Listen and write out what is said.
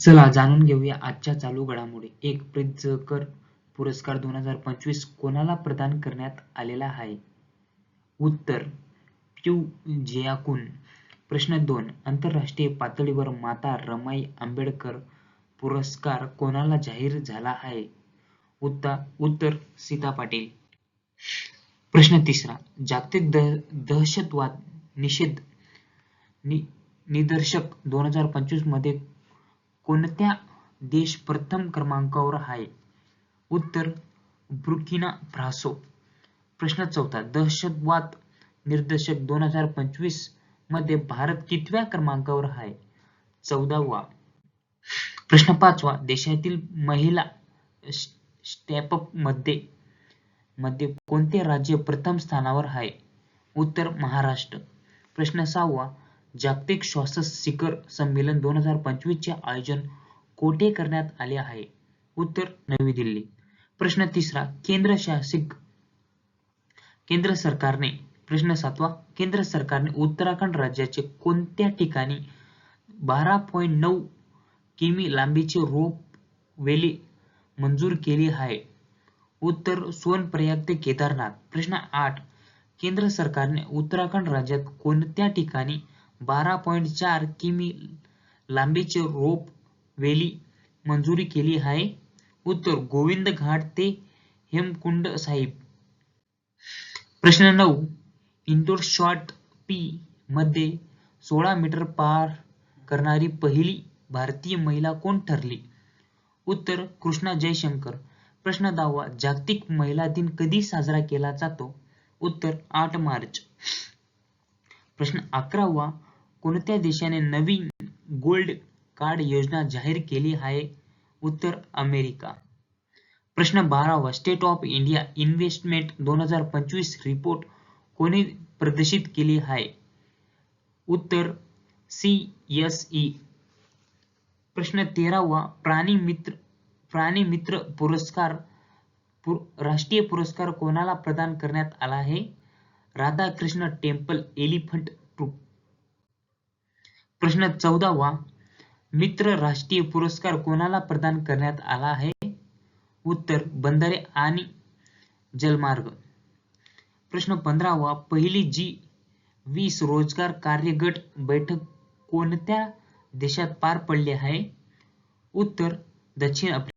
चला जाणून घेऊया आजच्या चालू घडामोडी. एक प्रित्झकर पुरस्कार दोन हजार पंचवीस कोणाला प्रदान करण्यात आलेला आहे? उत्तर प्यू. जियाकुन. प्रश्न दोन आंतरराष्ट्रीय पातळीवर माता रमाई आंबेडकर पुरस्कार कोणाला जाहीर झाला आहे? उत्ता उत्तर सीता पाटील. प्रश्न तिसरा जागतिक दहशतवाद निषेध नि निदर्शक दोन हजार पंचवीसमध्ये कोणत्या देश प्रथम क्रमांकावर आहे? उत्तर ब्रुकिना फ्रासो. प्रश्न चौथा दहशतवाद निर्देशक दोन हजार पंचवीसमध्ये भारत कितव्या क्रमांकावर आहे? चौदावा. प्रश्न पाचवा देशातील महिला स्टेपअपमध्ये मध्ये कोणते राज्य प्रथम स्थानावर आहे? उत्तर महाराष्ट्र. प्रश्न सहावा जागतिक श्वास शिखर संमेलन दोन हजार पंचवीस चे आयोजन कोठे करण्यात आले आहे? उत्तर नवी दिल्ली. प्रश्न तिसरा केंद्र शासित केंद्र सरकारने प्रश्न सातवा केंद्र सरकारने उत्तराखंड राज्याचे कोणत्या ठिकाणी बारा पॉईंट नऊ किमी लांबीचे रोप वेली मंजूर केली आहे? उत्तर सोनप्रयाग ते केदारनाथ. प्रश्न आठ केंद्र सरकारने उत्तराखंड राज्यात कोणत्या ठिकाणी बारा पॉईंट चार किमी लांबीचे रोप वेली मंजुरी केली आहे. उत्तर गोविंद घाट ते हेमकुंड साहिब. प्रश्न नऊ. इंडोर शॉर्ट पी मध्ये सोळा मीटर पार करणारी पहिली भारतीय महिला कोण ठरली? उत्तर कृष्णा जयशंकर. प्रश्न दहावा. जागतिक महिला दिन कधी साजरा केला जातो? उत्तर आठ मार्च. प्रश्न अकरावा. कोणत्या देशाने नवीन गोल्ड कार्ड योजना जाहीर केली आहे? उत्तर अमेरिका. प्रश्न बारावा स्टेट ऑफ इंडिया इन्व्हेस्टमेंट दोन हजार पंचवीस रिपोर्ट कोणी प्रदर्शित केली आहे? उत्तर सीएसई प्रश्न तेरावा प्राणी मित्र प्राणी मित्र पुरस्कार पुर राष्ट्रीय पुरस्कार कोणाला प्रदान करण्यात आला आहे? Radhakrishna temple elephant troupe. प्रश्न चौदावा. मित्र राष्ट्रीय पुरस्कार कोणाला प्रदान करण्यात आला आहे? उत्तर बंदरे आणि जलमार्ग. प्रश्न पंधरावा. पहिली जी वीस रोजगार कार्यगट बैठक कोणत्या देशात पार पडली आहे? उत्तर दक्षिण आफ्रिका